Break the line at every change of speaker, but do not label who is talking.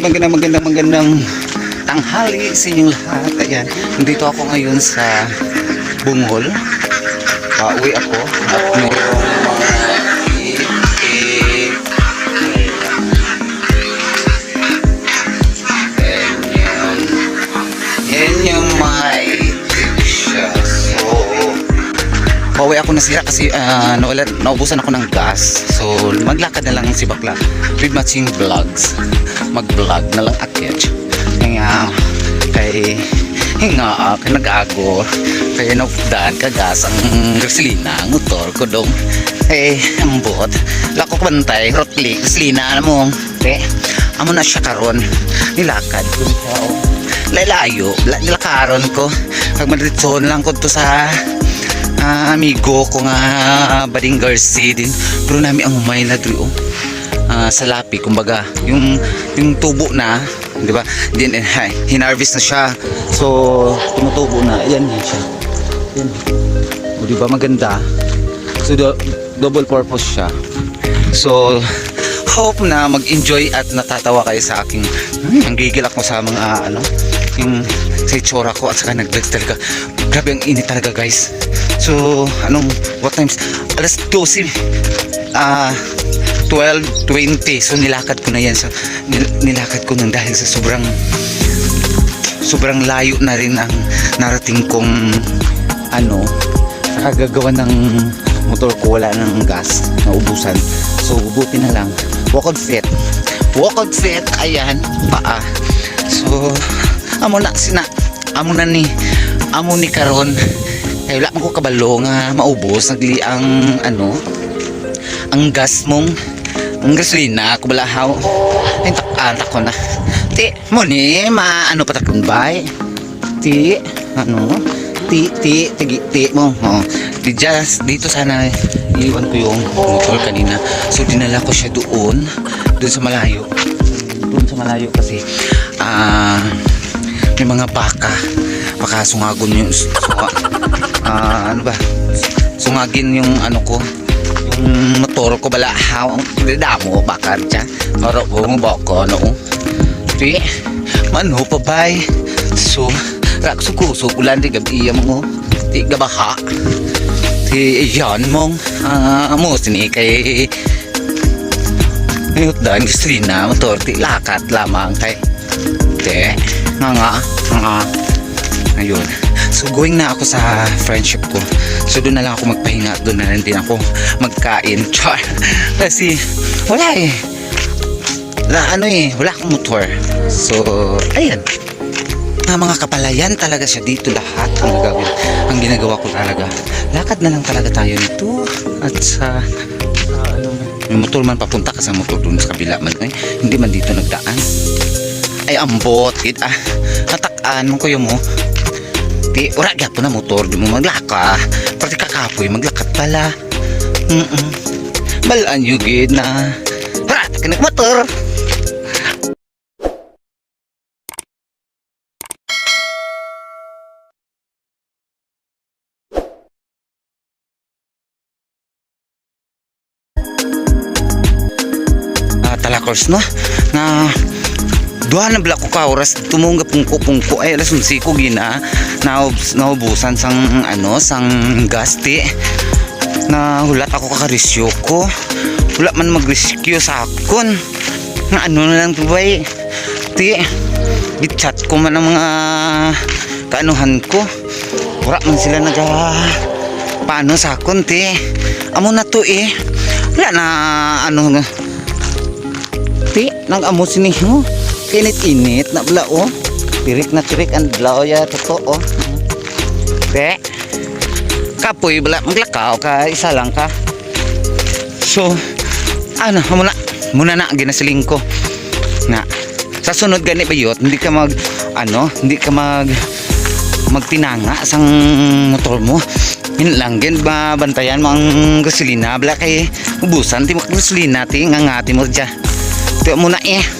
magandang magandang magandang tanghali sa inyong lahat. Ayan, nandito ako ngayon sa Bungol. Pauwi ako at mayroong Pauwi ako nasira kasi uh, nawala, naubusan ako ng gas. So, maglakad na lang si Bakla. With matching vlogs. Mag-vlog na lang akit. Kaya, kay hinga kay nag-ago. Kaya naupdaan kagas ang gasolina ang motor ko dong. Eh ang bot lako ko bantay rotli gasolina na mo. Eh amo na siya karon. Nilakad ko. Lalayo la- nilakaron ko. Pag madritson lang ko to sa ah, amigo ko nga Bading Garcia din pero nami ang umay na dri oh. Ah, sa lapi kumbaga yung yung tubo na di ba? Din hay, hinarvest na siya. So tumutubo na. Ayan yan siya. Yan o di ba? Maganda. So do, double purpose siya. So hope na mag-enjoy at natatawa kayo sa aking ang gigil ako sa mga ano yung sa itsura ko at saka nag-vlogs talaga grabe ang init talaga guys. So anong what times? Alas 12 ah 12.20 so nilakad ko na yan sa nil- nilakad ko nang dahil sa sobrang sobrang layo na rin ang narating kong ano sa kagagawa ng motor ko. Wala ng gas naubusan so buti na lang. Walk on fit walk on fit ayan paa. So amo na sina amo na ni amo ni karon. Kaya wala man ko kabalo nga maubos. Nagli ang ano ang gas mong ang gasolina ako balahaw ay takan ako na. Ti mo ni maano pa takon bay? Ti ano? Ti ti tigi ti mo oh di just dito sana iwan ko yung motor kanina. So dinala ko siya doon doon sa malayo. Doon sa malayo kasi ah may mga baka baka sungagon yung sunga, ah ano ba? Sungagin yung ano ko yung motor ko. Bala haw damo bakar siya. Oro ko mo bako no ti mano pa bay? So rak sukuso ulan di gabi mo. Ti gabaha. Ti yan mong ah mo sini kay Ayot dan gusto na motor ti lakat lamang kay te nga nga nga ayun so going na ako sa friendship ko. So doon na lang ako magpahinga. Doon na rin din ako magkain. Char. Kasi wala eh. Wala ano eh wala akong motor. So ayan. Mga mga kapalayan talaga siya dito lahat ang gagawin ang ginagawa ko talaga. Lakad na lang talaga tayo nito. At sa may motor man papunta ka sa motor doon sa kabila man eh. Hindi man dito nagdaan. Ay ambot gid ah natakan mo kuya mo di ura gyapon na motor di mo maglaka. Pati kakapoy maglakad pala. Mm -mm. balaan yung gid na. Ura takin motor. Ah, talakors no? Na duha na bala ko ka oras tumunga pungko pungko ay alas unsi ko gina. Naub, naubusan sang ano sang gasti na hulat ako kakarisyo ko. Wala man mag-rescue sa akon. Nga ano na lang tubay ti gitchat ko man ang mga kaanuhan ko. Wala man sila naga paano sa akon ti. Amo na to eh. Wala na ano Ti, nang amo sini mo. Init-init na bla oh. Tirik na tirik ang blaw ya totoo. Te. Kapoy bala maglakaw ka isa lang ka. So ano muna muna na ginasiling ko. Na sa sunod gani bayot hindi ka mag ano hindi ka mag magtinanga sang motor mo yun lang gin ba bantayan mo ang gasolina bala kay ubusan ti mo gasolina ti nga ngati mo dyan Tiyo muna eh.